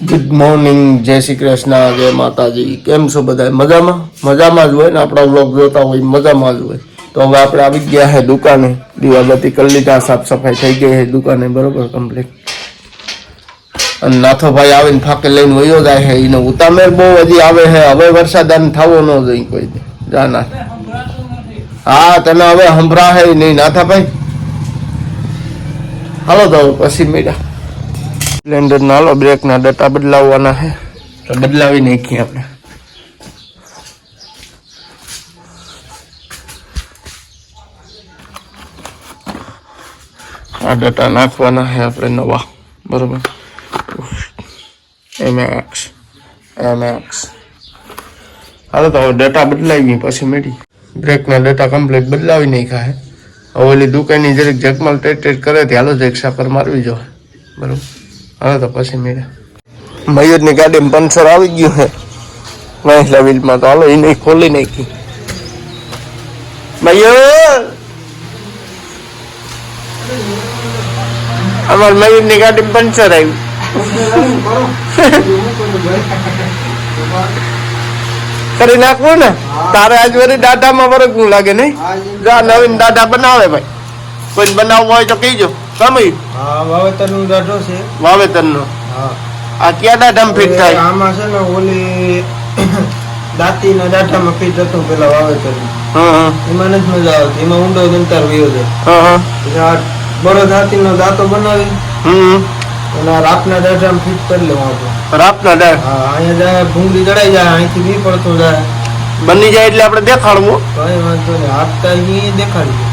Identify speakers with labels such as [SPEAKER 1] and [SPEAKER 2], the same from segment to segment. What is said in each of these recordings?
[SPEAKER 1] Good morning જય શ્રી કૃષ્ણ, જય માતાજી. કેમ છો બધા મજામાં? મજામાં જ હોય ને? આપણા વ્લોગ જોતા હોય, મજામાં જ હોય. તો હવે આપણે આવી ગયા છે દુકાને. દીવાબત્તી કરી લીધા સાફ સફાઈ થઈ ગઈ છે દુકાને. બરોબર કમ્પ્લીટ અને નાથોભાઈ આવીને ફાકે લઈને વયો જાય છે એને ઉતામેર બહુ હજી આવે છે હવે વરસાદ આને થવો ન જોઈએ કોઈ. જા ના હા, તને હવે સંભળા હે નહીં. નાથાભાઈ. હાલો તો, પછી મેળા સ્પ્લેન્ડર ના લો બ્રેક ના ડટા બદલાવવાના છે. તો બદલાવી નાખીએ આપણે. આ ડટા નાખવાના છે આપણે નવા. બરોબર? એમએક્સ એમએક્સ હાલો તો હવે ડેટા બદલાવી પછી મેળી બ્રેકના ડેટા કમ્પ્લીટ બદલાવી નાખ્યા હે હવે ઓલી દુકાનની જરીક જગમલ ટેટ ટેટ કરે ત્યાં હાલો જ એક સાકર મારવી જો બરોબર? હાલો તો પછી મેળા મયુરની ગાડીમાં પંચર આવી ગયું છે મહેલા વ્હીલમાં તો હાલો, એને ખોલી નાખી. મયુર અમાર મયુરની ગાડીમાં પંચર આવ્યું. કરી નાખવું ને? તારે આજ વળી દાદામાં વરગવું લાગે નહીં? જા, નવીન દાદા બનાવે ભાઈ. કોઈ બનાવવું હોય તો કહીજો. સમય?
[SPEAKER 2] હા વાવેતરનું દાઢો છે.
[SPEAKER 1] વાવેતરનો?
[SPEAKER 2] હા.
[SPEAKER 1] આ ક્યાં દાઢામાં ફિટ થાય?
[SPEAKER 2] આમાં છે ને ઓલી દાંતીના દાઢામાં ફિટ હતો પેલા વાવેતર
[SPEAKER 1] હા હા.
[SPEAKER 2] એમાં નથી મજા આવતી. એમાં ઊંડો જંતર વયો છે
[SPEAKER 1] હા હા.
[SPEAKER 2] પછી આ બળદ હાથીનો દાંતો બનાવી. અને રાપના દાંઠામાં ફિટ કરી લેવા આપણે.
[SPEAKER 1] રાપના દાઢ?
[SPEAKER 2] હા અહીંયા જાય ભૂંગળી ચડાઈ જાય અહીંથી બી પડતો જાય.
[SPEAKER 1] બની જાય એટલે આપણે દેખાડવું
[SPEAKER 2] કઈ વાંધો નહીં. આપતા અહીં દેખાડી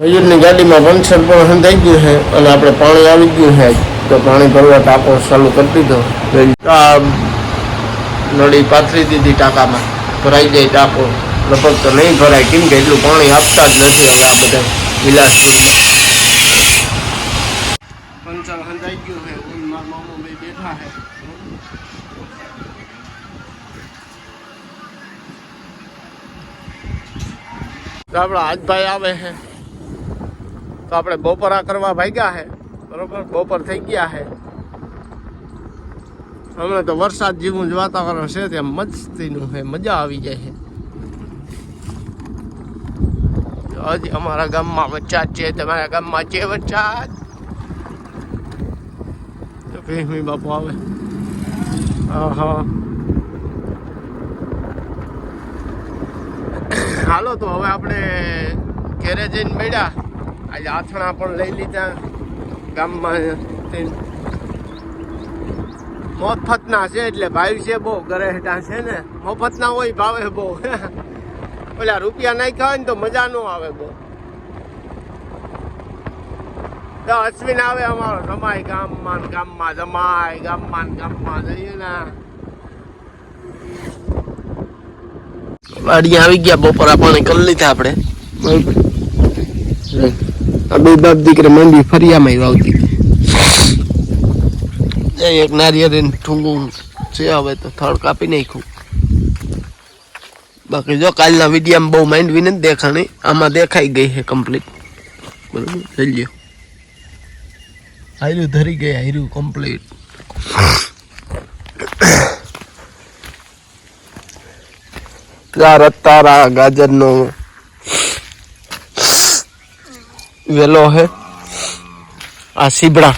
[SPEAKER 1] મયુરની ગાડીમાં પંચર પણ સંધાઈ ગયું છે અને આપણે પાણી આવી ગયું છે. આજ. તો પાણી ભરવા ટાંકો ચાલુ કરી દીધો. આ નળી પાથરી દીધી ટાંકામાં. ભરાઈ જાય ટાંકો. લગભગ તો નહીં ભરાય. કેમ કે એટલું પાણી આપતા જ નથી હવે આ બધા વિલાસપુરમાં પંચર સંધાઈ ગયું છે. હું ને મારા મામા બે બેઠા છે. તો આપણા હાથભાઈ આવે છે. તો આપણે બપોરા કરવા ભાગ્યા છે બરોબર? બપોર થઈ ગયા છે હમણાં તો વરસાદ જેવું જ વાતાવરણ છે, ત્યાં મસ્તીનું છે મજા આવી જાય છે હજી અમારા ગામમાં વરસાદ છે, તમારા ગામમાં છે વરસાદ? તો ભીમી બાપુ આવે. હા હાલો, તો હવે આપણે ઘેરે જઈને મળ્યા. આજે આથણા પણ લઈ લીધા. ગામમાં મફતના છે એટલે ભાઈ છે બહુ ગરેટા છે ને. મફતના હોય ભાવે બહુ. ઓલા રૂપિયા નાખ્યા હોય ને તો મજા ન આવે બહુ. તો અશ્વિન આવે અમારો રમાય ગામમાં ગામમાં જમાય ગામમાં ને ગામમાં જઈએ ને. વાડી આવી ગયા બપોરા પાણી કરી લીધા આપણે. બે બાપ દીકરી મંડી ફરિયામાં આવતી એક નારિયેળ ઠુંગું છે હવે તો થડ કાપી નાખ્યું. બાકી જો કાલના વિડીયામાં બહુ માંડવી નથી દેખાણી, આમાં દેખાઈ ગઈ છે કમ્પ્લીટ બરોબર? થઈ ગયો હાર્યું ધરી ગઈ હાર્યું કમ્પ્લીટ રતારા ગાજરનો વેલો હે. આ સીબડા.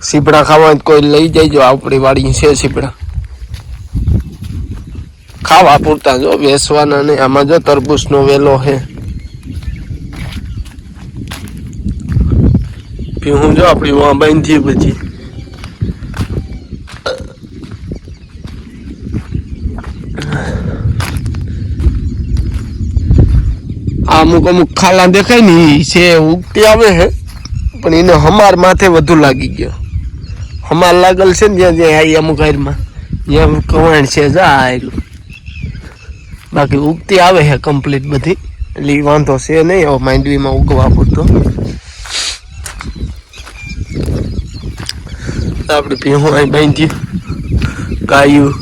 [SPEAKER 1] સીબડા ખાવા કોઈ લઈ જઈજો આપણી વાડી છે સીબડા. ખાવા પૂરતા જો, વેસવાના ને આમાં જો તરબૂચનો વેલો હે. હું જો આપણી વાં બાંધી અમુક અમુક ખાલા દેખાય ને છે ઉગતી આવે છે પણ એને હમાર માથે વધુ લાગી ગયો. હમાર લાગેલ છે ને જ્યાં જ્યાં અમુક હારમાં જ્યાં કવાણ છે, જા આયેલું. બાકી ઉગતી આવે છે કમ્પ્લીટ બધી. એટલે એ વાંધો છે નહીં, હવે માંડવીમાં ઉગવા પૂરતો. આપણે ભીહું અહીં બાંધ્યું. ગાયું.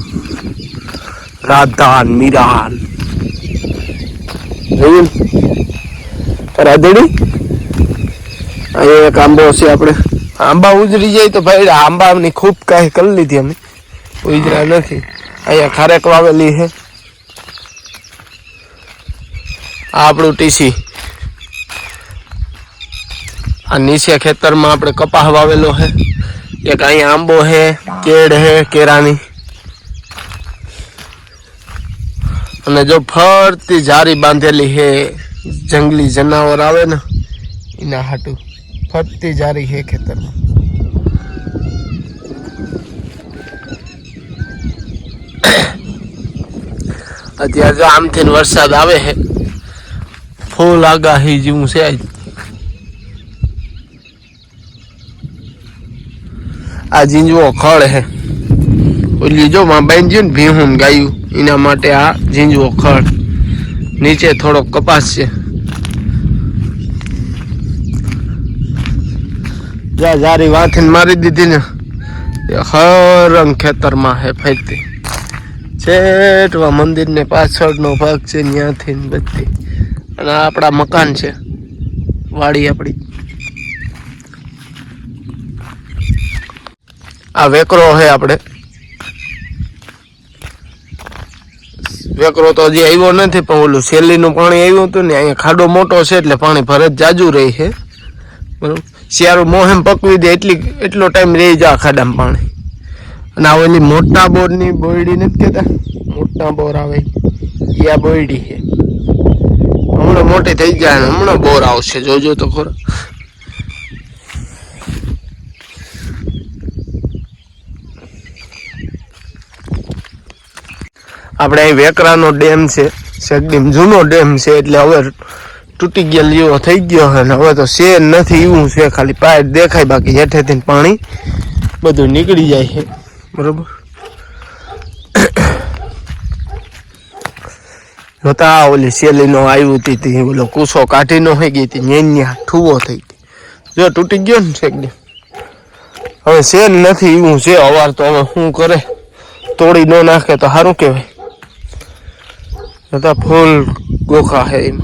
[SPEAKER 1] રાધાન મીરાન જોયું? રાધડી? અહીંયા એક આંબો છે આપણે. આંબા ઉજરી જાય તો ભાઈ આંબાની ખૂબ કાંઈ કરી લીધી અમે. ઉજરા નથી. અહીંયા ખારેક વાવેલી છે. આ આપણું ટીસી. આ નીચે ખેતરમાં આપણે કપાસ વાવેલો છે. એક અહીંયા આંબો છે, કેળ છે, કેરાની. અને જો ફરતી જારી બાંધેલી છે જંગલી જનાવર આવે ને, એના હાટું ફરતી જારી હે ખેતરમાં. અત્યારે જો આમથી વરસાદ આવે છે, ફૂલ આગાહી જેવું છે આ ઝીંજવો ખળ હે ઓલી જો માં બેન ને ભીહું ગાયું, એના માટે આ ઝીંજવો ખળ નીચે થોડોક કપાસ છે. જા, જારી વાથીને મારી દીધી ને. એ હરંગ ખેતરમાં હે ફેરતી છેટવા મંદિરને પાછળનો ભાગ છે ત્યાંથી બધી. અને આપણા મકાન છે, વાડી આપણી. આ વેકરો છે આપણે. વેકરો તો હજી આવ્યો નથી, પણ ઓલું શેરલીનું પાણી આવ્યું હતું ને, અહીંયા ખાડો મોટો છે એટલે પાણી ભરત જાજુ રહી છે. બરોબર? શિયાળું મોહેમ પકવી દે એટલી એટલો ટાઈમ રહી જાય ખાડામાં પાણી. અને આ ઓલી મોટા બોરની બોયડી નથી કહેતા મોટા બોર આવે. એ આ બોયડી છે. હમણાં મોટી થઈ ગયા ને હમણાં બોર આવશે. જોજો તો ખરો. આપણે અહીં વેકરાનો ડેમ છે. એકદમ જૂનો ડેમ છે, એટલે હવે તૂટી ગયેલ જેવો થઈ ગયો છે હવે તો શેર નથી, એવું છે, ખાલી પાય દેખાય, બાકી હેઠેથી પાણી બધું નીકળી જાય છે. બરોબર? જોતા ઓલી શેલીનો આવ્યું હતી ઓલો કૂસો કાઢીનો હોય ગઈ હતી નેન્યા ઠુવો થઈ ગઈ જો તૂટી ગયો ને છે હવે શેર નથી, એવું છે અવાર તો હવે શું કરે? તોડી ન નાખે તો સારું કહેવાય. જોતા ફૂલ ગોખા છે એમ.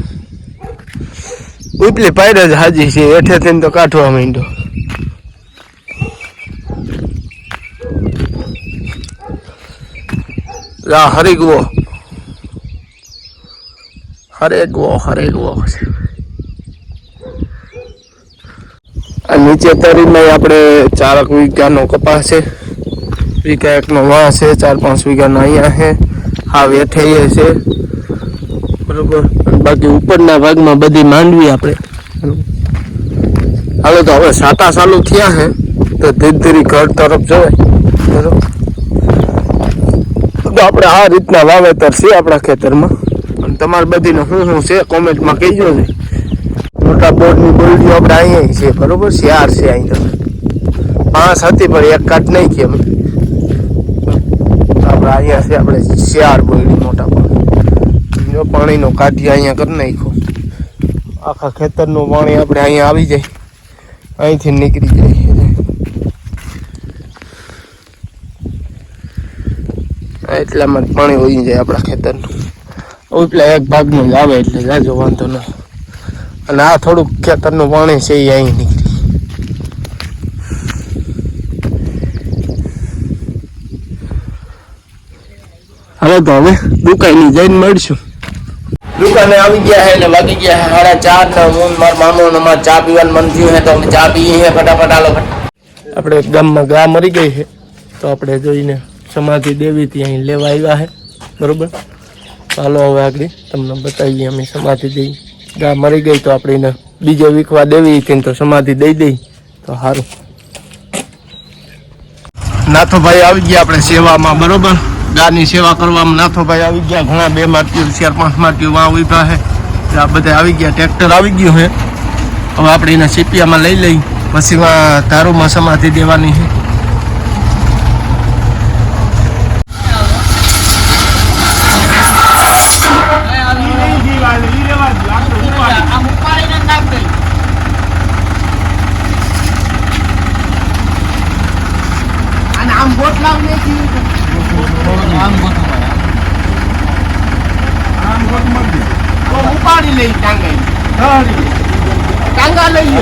[SPEAKER 1] ઉપલી પાયર જ હાજી છે હેઠેથી તો કાઢવા માંડ્યો. લા, હરીગવો. હરેગવો હરેગવો આ નીચે તરીમાં આપણે ચારક વીઘાનો કપાસ છે. વીઘા એકનો વાં છે, ચાર પાંચ વીઘાનો અહીંયા છે. હા વેઠે છે. બરોબર. બાકી ઉપરના ભાગમાં બધી માંડવી આપણે. હાલો તો હવે સાતા સાલુ થયા છે તો ધીરે ધીરે ઘર તરફ જવાય. તો આપણે આ રીતના વાવેતર છે આપણા ખેતરમાં. અને તમારે બધીને શું શું છે કોમેન્ટમાં કહેજો ને. મોટા બોર્ડની બોલડીઓ આપણે અહીંયા છે, બરોબર? શિયાર છે અહીં તમે પાંચ હતી, પણ એક કાટ નહીં કે આપણે અહીંયા છે, આપણે શિયાર બોલડી મોટા બોર્ડ જો પાણીનો કાઢી અહીંયા કરી નાખ્યો. આખા ખેતરનું પાણી આપણે અહીંયા આવી જાય. અહીંથી નીકળી જાય એટલામાં પાણી હોઈ જાય આપણા ખેતરનું. ઉપલા એક ભાગનું જ આવે એટલે જાજો વાંધો ન અને આ થોડુંક ખેતરનું પાણી છે એ અહીં નીકળી હવે તો હવે દુકાને જઈને મળશું. દુકાને આવી ગયા હે ને વાગી ગયા હે. સાડા ચાર ને હું મારા મામો ને મારે ચા પીવાનું મન થયું હે તો અમે ચા પીએ હે ફટાફટ આલો આપણે ગામમાં ગા મરી ગઈ છે તો આપણે જોઈને સમાધિ દેવી ત્યાં અહીં લેવા આવ્યા હે. બરોબર? ચાલો હવે આગળ તમને બતાવીએ અમે સમાધિ દઈ. ગા મરી ગઈ તો આપણે એને બીજે વીખવા દેવી હતી તો સમાધિ દઈ દઈ. તો સારું નાથોભાઈ આવી ગયા આપણે સેવામાં બરોબર? ગાની સેવા કરવામાં નાથોભાઈ આવી ગયા. ઘણા બે માટીઓ, ચાર, પાંચ માટીઓ વાં ઊભા છે. આ બધા આવી ગયા. ટ્રેક્ટર આવી ગયું છે. હવે આપણે એને સીપિયામાં લઈ લઈ. પછી વા ધારુમાં સમાધિ દેવાની છે ઉપાડી લઈ ટાંગા ટાંગા લઈ લો ત્યારે મરી ગયેલા
[SPEAKER 2] દવા કરી નાખી. બાપુ મારે કેમ ન સડી? દવા કરી નાખી.
[SPEAKER 3] જ્યારે ટાંગા ઢળું મોટું આને ખાલી આમ ઊંચું કરી ઉપાડી જ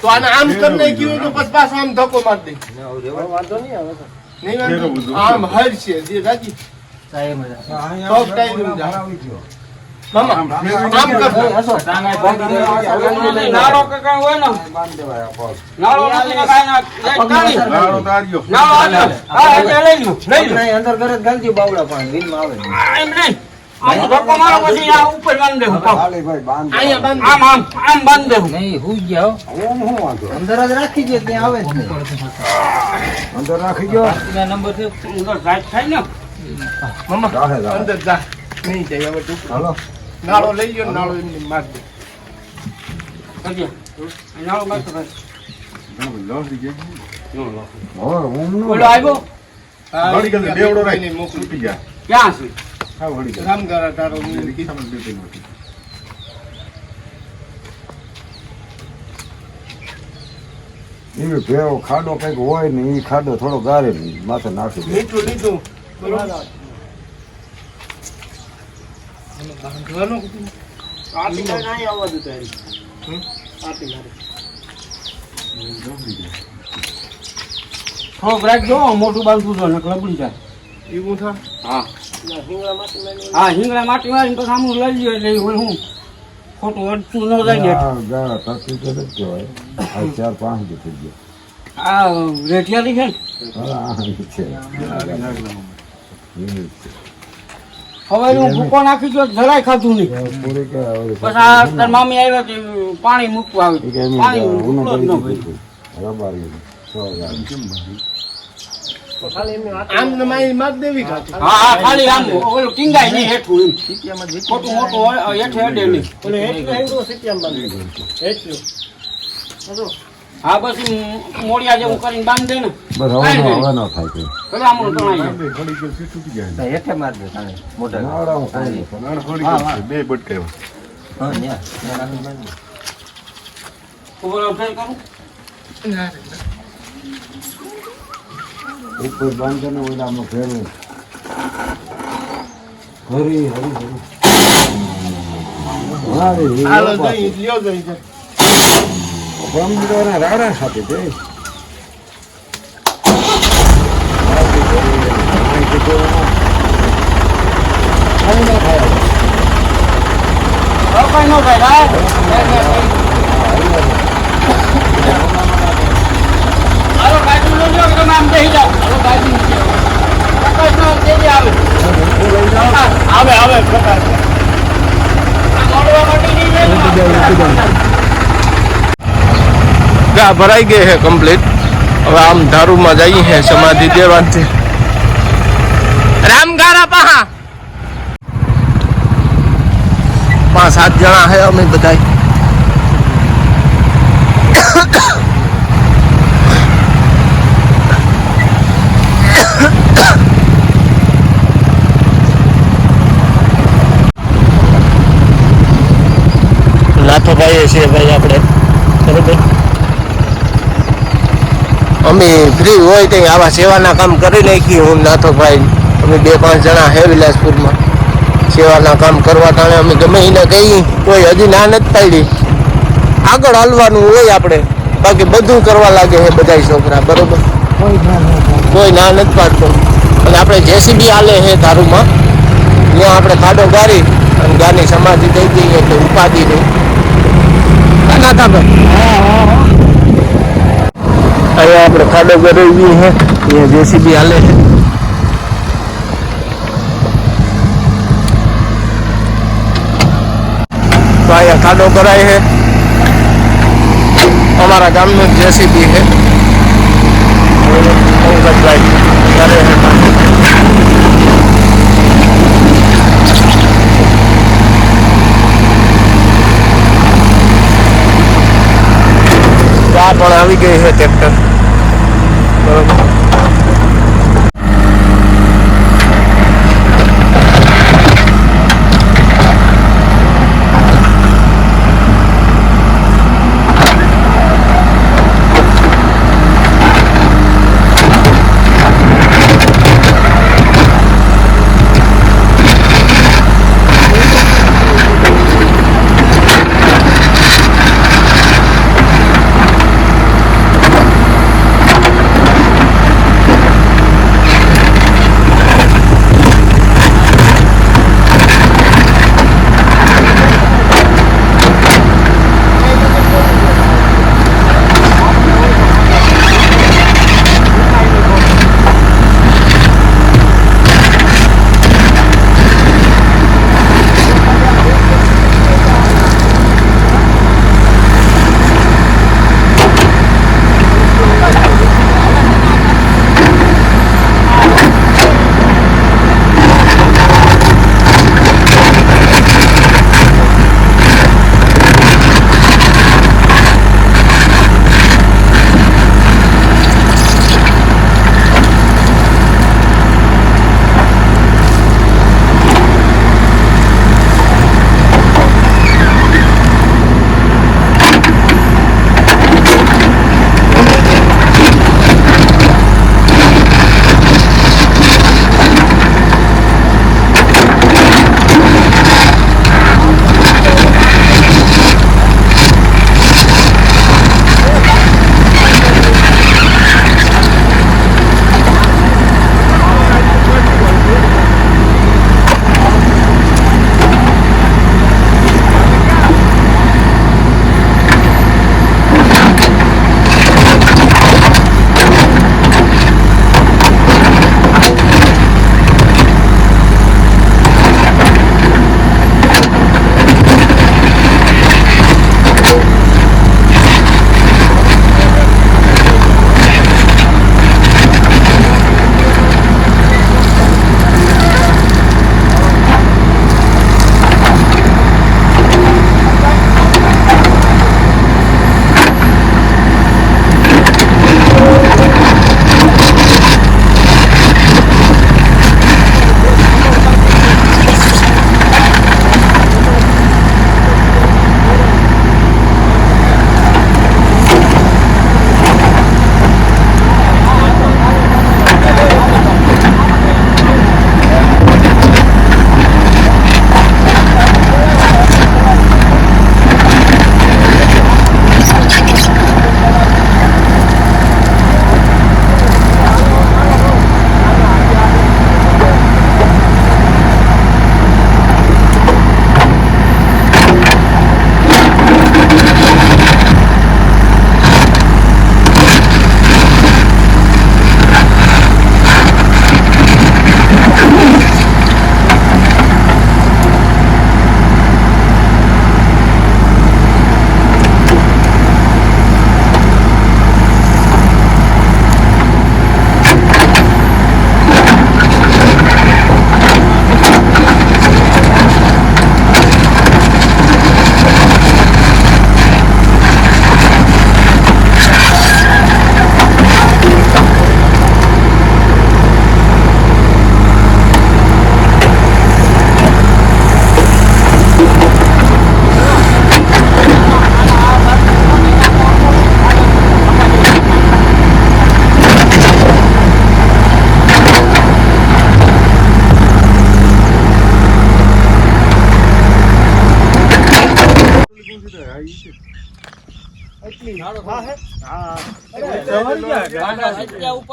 [SPEAKER 1] તો આને આમ કરી કીધું તો પછી પાછો આમ ધક્કો મારી દે. વાંધો? નહીં આવે જે રાજી
[SPEAKER 2] અહીંયા
[SPEAKER 1] તો ટાઈમ જા. મામા આમ કરજો
[SPEAKER 3] નાળો કે કાંઈ હોય ને? નાળો નથી ને કાંઈ ના જાય કાઢી. નાળો હાથે. હા, એટલે લઈ લો, લઈ લો.
[SPEAKER 2] નહીં, અંદર ઘરે જ ગાલજો બાવડા પાણી આવે ને.
[SPEAKER 3] આ એમ નહીં. આમ ધક્કો મારો પછી આ ઉપર બાંધી દેવું પાછું.
[SPEAKER 1] અહીંયા બાંધ
[SPEAKER 3] આમ આમ આમ બાંધી દેવું
[SPEAKER 2] નહીં હુઈ ગયા હો. અંદર જ રાખી દે ત્યાં આવે જ નહીં.
[SPEAKER 3] નંબર છે અંદર સાઈડ થાય ને
[SPEAKER 1] મામા અંદર જા નહીં જાય હવે નાળો લઈ ગયો નાળો એમને માર દે.
[SPEAKER 3] નાળો કર. ઓલો આવ્યો
[SPEAKER 4] ગયો, બેવડો.
[SPEAKER 1] મોકલી દે.
[SPEAKER 3] ક્યાં છે
[SPEAKER 1] રામગારા તારો હું કીધું.
[SPEAKER 5] એવી ભેળો ખાડો કંઈક હોય ને એ ખાડો થોડો ગારે માથે નાખી દે.
[SPEAKER 1] મીઠું લીધું. મારે.
[SPEAKER 3] થોડોક રાખજો મોટું બાંધવું લબડી જાય.
[SPEAKER 1] એવું થા?
[SPEAKER 3] હા. હા હિંગળા માટી વાળી તો સામું લઈ લ્યો એટલે હું હું ખોટું અડતું ન જાય
[SPEAKER 5] ચાર પાંચ થઈ ગયો.
[SPEAKER 3] આ રેઠિયાની છે. હવે હું ભૂકો નાખી ગયો જરાય ખાધું નહીં. બસ આ તાર મામી આવ્યા કે પાણી મૂકવા
[SPEAKER 5] એ
[SPEAKER 3] આવી
[SPEAKER 5] કે એમ
[SPEAKER 3] પાણી
[SPEAKER 5] ઊનો
[SPEAKER 1] આમ ને દેવી કાંઠે.
[SPEAKER 3] હા હા ખાલી આમ ઓલું ટીંગાય નહીં હેઠું મોટું મોટું હોય હેઠે નહીં.
[SPEAKER 1] ઓલે બાંધી.
[SPEAKER 3] હા બસ મોડિયા જેવું કરીને બાંધી ને.
[SPEAKER 5] બસ હવે હવે નો થાય છે
[SPEAKER 3] ભલે આમ તણાઈ જાય.
[SPEAKER 2] હેઠે માર દે તાણે. મોઢા
[SPEAKER 5] નાવડા હું ખાઈ લઉં.
[SPEAKER 4] બે બટકા
[SPEAKER 2] હા, ન્યા. ન્યા રાખીને બાંધી દે.
[SPEAKER 3] ખબર અભ્યાસ કરું
[SPEAKER 5] ઉપર બાંધે ને ઓલામાં ફેરવે હરી હરી હરી હા રે એ
[SPEAKER 1] હાલો. જઈ, લ્યો જઈ જઈ.
[SPEAKER 5] બંદરોના રાડા સાથે તે
[SPEAKER 3] કઈ ન થાય હાલો કાઢી લો તમે આમ બેસી જાઓ હાલો કાઢી લો. પ્રકાશનો તેજી આવે
[SPEAKER 1] આવે આવે પ્રકાશ
[SPEAKER 3] આ મોડવા માટે નહીં જાય
[SPEAKER 1] ગા ભરાઈ ગઈ છે કમ્પ્લીટ હવે આમ ધારુમાં જઈએ છે સમાધિ દેવાથી રામગારા પાહા પાંચ સાત જણા છે અમે બધા નાથોભાઈ છીએ ભાઈ આપણે. બરોબર? અમે ફ્રી હોય તો આવા સેવાના કામ કરી નાખીએ હું નાથોભાઈ. અમે બે પાંચ જણા હે વિલાસપુરમાં. સેવાના કામ કરવા તાણે અમે ગમે એને કહીએ. કોઈ હજી ના નથી પાડી. આગળ હાલવાનું હોય આપણે. બાકી બધું કરવા લાગે છે બધા છોકરા બરોબર? કોઈ ના નથી પાડતો. અને આપણે જેસીબી હાલે છે ધારુમાં ત્યાં આપણે ખાડો ગારી અને ગાની સમાધિ દઈ દઈએ એટલે ઉપાધિ નહીં નાથાભાઈ અહીંયા આપણે ખાડો ગરવી છે અહીંયા જેસીબી હાલે છે તો અહીંયા ખાડો કરાય છે અમારા ગામનું જેસીબી છે પંકજભાઈ કરે છે કામ. તો આ પણ આવી ગઈ છે ટ્રેક્ટર બરોબર.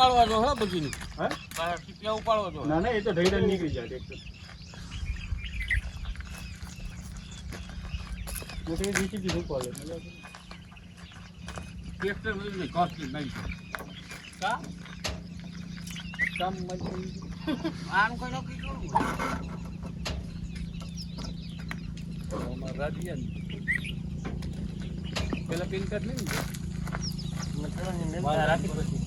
[SPEAKER 3] સીપિયા ઉપાડવા જો હો. પાછા સીપિયા ઉપાડવા જો.
[SPEAKER 4] ના ના એ તો ઢઈડા નીકળી જાય ટ્રેક્ટર મોટી જીસીબી દીધું કોલે.
[SPEAKER 3] ટ્રેક્ટર બધું કોસ્ટલી નહીં. કા?
[SPEAKER 4] કામ મજબૂરી.
[SPEAKER 3] આમ કોઈ
[SPEAKER 4] નો રાજ્યની. પેલા પિન કાર્ડ લઈ ને રાખી પછી.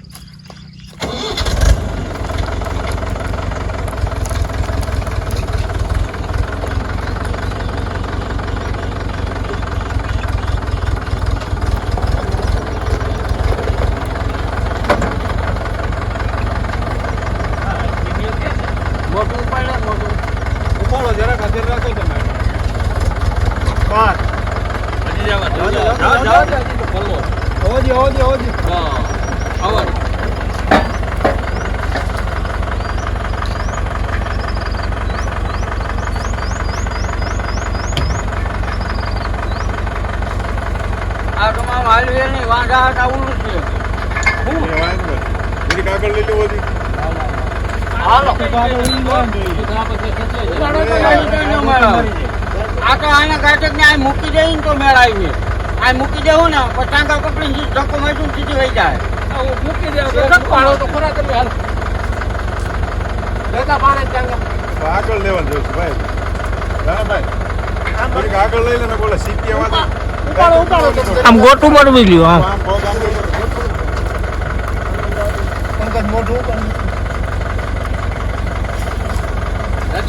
[SPEAKER 3] મોટું ઉપાડે મોટું
[SPEAKER 4] ઉપાડો જરાક હાજર રાખો તમે પાંચ
[SPEAKER 3] હજી જવા
[SPEAKER 4] જાઓ, જાઓ,
[SPEAKER 3] જાઓ,
[SPEAKER 4] જાઓ,
[SPEAKER 3] જાઓ.
[SPEAKER 4] જાઓ.
[SPEAKER 3] બોલો.
[SPEAKER 4] હોજી હોજી હોજી
[SPEAKER 3] હા. આવો. આ તમામ હાલવે નહીં વાંધા હતા ઉલું છે તો નહીં તો મેળાવે. આ તો આને ગાંઠક ને આ મૂકી દઈ ને તો મેળાવી આ મૂકી દેવું ને પછી ટાંકા પકડીને ધક્કો મારી સીધી જાય.
[SPEAKER 4] મૂકી દે પાડો તો ખરા તમે હાલ. લેતા પાડે ત્યાં
[SPEAKER 5] આગળ લેવા જવું છે ભાઈ. હા ભાઈ. આગળ લઈ લે બોલે
[SPEAKER 4] ઉપાડો ઉપાડો
[SPEAKER 3] આમ ગોટું મળવી ગયું
[SPEAKER 5] આમ
[SPEAKER 4] મોઢું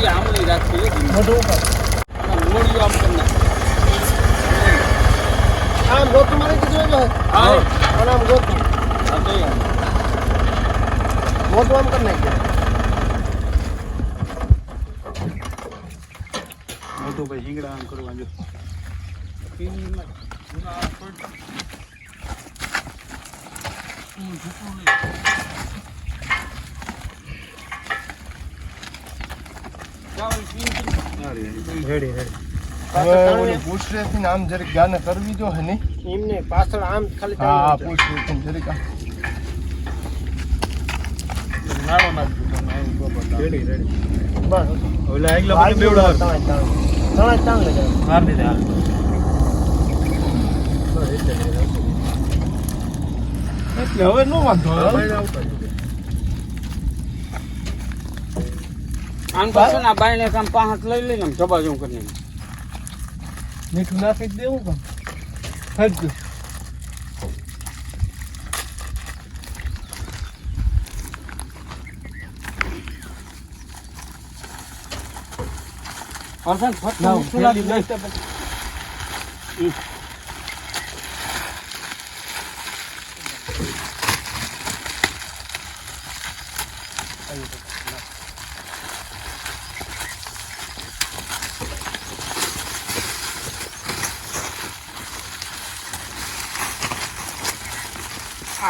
[SPEAKER 3] હજી આમલી રાખી
[SPEAKER 4] મોઢું
[SPEAKER 3] મોડિયું આમ કરી નાખ.
[SPEAKER 4] આમ ગોતું મારી દીધું જો
[SPEAKER 3] હા.
[SPEAKER 4] અને આમ ગોતું. મોઢું આમ કરી નાખજો. મોટું ભાઈ હિંગડા આમ કરવા જો. Ready ready.
[SPEAKER 1] હવે ઓલું પૂછરેથી આમ જરીક ગાને કરવી જો હે નહીં?
[SPEAKER 4] એમને પાછળ આમ ખાલી
[SPEAKER 1] હા હા
[SPEAKER 4] ચાલુ.
[SPEAKER 1] પૂછરેથી જરીક આમ.
[SPEAKER 4] નાળો નાખજો તમે આમ બરોબર રેડી રેડી બસ ઓલા આગલા મને બેવડા તણાય તણાય તણાય માર દીધે હાલ
[SPEAKER 1] એટલે હવે નો વાંધો.
[SPEAKER 3] આમ તો ના બાઈને કામ પાંચ લઈ લઈને આમ જબા જેવું કરી
[SPEAKER 4] મીઠું નાખી દેવું કામ. હજ
[SPEAKER 3] હરસન, ફટ
[SPEAKER 4] ના,
[SPEAKER 3] મીઠું નાખી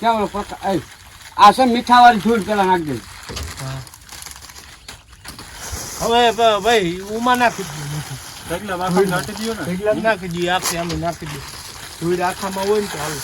[SPEAKER 3] ક્યાં પકા આ છે મીઠાવાળી ધૂળ પેલા નાખી દે.
[SPEAKER 6] હવે ભાઈ ઉમા નાખી દીધું
[SPEAKER 7] ઢગલા નાખી દ્યો ને?
[SPEAKER 6] ઢગલા નાખી દઈએ આપણે અમે નાખી દઈએ ધૂળ આખામાં હોય ને તો હાલે.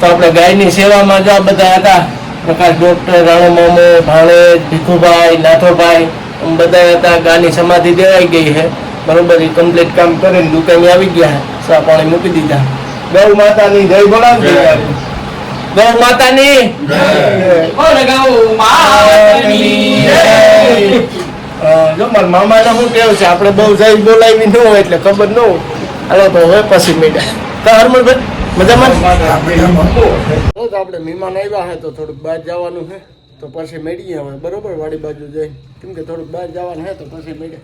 [SPEAKER 1] તો આપણે ગાયની સેવામાં જો બધા હતા. પ્રકાશ ડોક્ટર રાણુ મામો ભાણેજ ભીખુભાઈ નાથોભાઈ બધા હતા. ગાની સમાધિ દેવાઈ ગઈ છે. બરોબર એ કમ્પ્લીટ કામ કરીને દુકાને આવી ગયા સા પાણી મૂકી દીધા. ગૌ માતાની જય બોલાવ ગૌ માતાની
[SPEAKER 3] બોલ ગૌ માતની જય.
[SPEAKER 1] અ, જો મારા મામાને શું કેવું છે? આપણે બહુ જઈ બોલાવી ન હોય એટલે ખબર ન હોય. અરે તો હવે પછી મીડા તો હરમણભાઈ મજામાં? તો આપણે મહેમાન આવ્યા હે તો થોડુંક બહાર જવાનું છે તો પછી મેળીએ હવે. બરોબર? વાડી બાજુ જઈ કેમ કે થોડુંક બહાર જવાનું છે તો પછી મેળીએ.